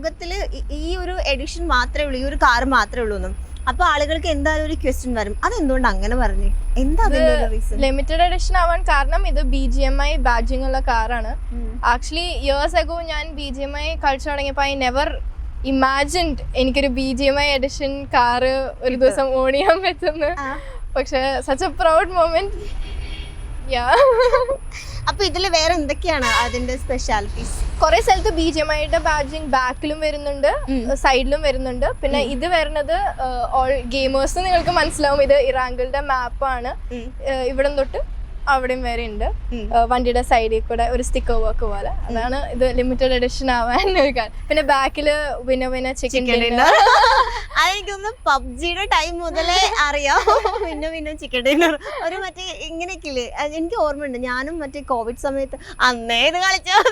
ലോകത്തിൽ ഈ- ഒരു എഡിഷൻ മാത്രമേ ഉള്ളൂ ഈ ഒരു കാർ മാത്രമേ ഉള്ളൂ എന്നും അപ്പൊ ആളുകൾക്ക് എന്തായാലും ഒരു ക്വസ്റ്റ്യൻ വരും. അതെന്തുകൊണ്ട് അങ്ങനെ പറഞ്ഞു? എന്താ ലിമിറ്റഡ് എഡിഷൻ ആവാൻ കാരണം ഇത് B G M I badging ഉള്ള കാറാണ് ആക്ച്വലി ഇയേഴ്സ് അഗോ ഞാൻ ബി ജി എം ഐ കളിച്ചു തുടങ്ങിയപ്പോൾ ഐ നെവർ ഇമാജിൻഡ് എനിക്കൊരു B G M I edition car ഒരു ദിവസം ഓൺ ചെയ്യാൻ പറ്റുന്നു പക്ഷെ such a proud moment yeah അപ്പൊ ഇതിൽ വേറെ എന്തൊക്കെയാണ് അതിന്റെ സ്പെഷ്യാലിറ്റീസ് കുറെ സ്ഥലത്ത് ബി ജെ മൈയുടെ ബാഡ്ജിങ് ബാക്കിലും വരുന്നുണ്ട് സൈഡിലും വരുന്നുണ്ട്. പിന്നെ ഇത് വരുന്നത് ഓൾ ഗെയിമേഴ്സ് നിങ്ങൾക്ക് മനസ്സിലാവും. ഇത് ഇറാങ്കിളുടെ മാപ്പാണ് ഇവിടം തൊട്ട് അവിടെയും വരെ ഉണ്ട്. വണ്ടിയുടെ സൈഡിൽ കൂടെ ഒരു സ്റ്റിക്കർ വർക്ക് പോലെ. അതാണ് ഇത് ലിമിറ്റഡ് എഡിഷൻ ആവാൻ ഒരു പിന്നെ ബാക്കിൽ വിന വിന ചിക്കൻ അതെനിക്കൊന്ന് പബ്ജിയുടെ ടൈം മുതലേ അറിയാം. പിന്നെ പിന്നെ ചിക്കൻ ഡിന്നർ ഒരു മറ്റേ ഇങ്ങനെയൊക്കെ ഇല്ലേ? എനിക്ക് ഓർമ്മയുണ്ട്. ഞാനും മറ്റേ കോവിഡ് സമയത്ത് അന്നേ ഇത് കളിച്ചാൽ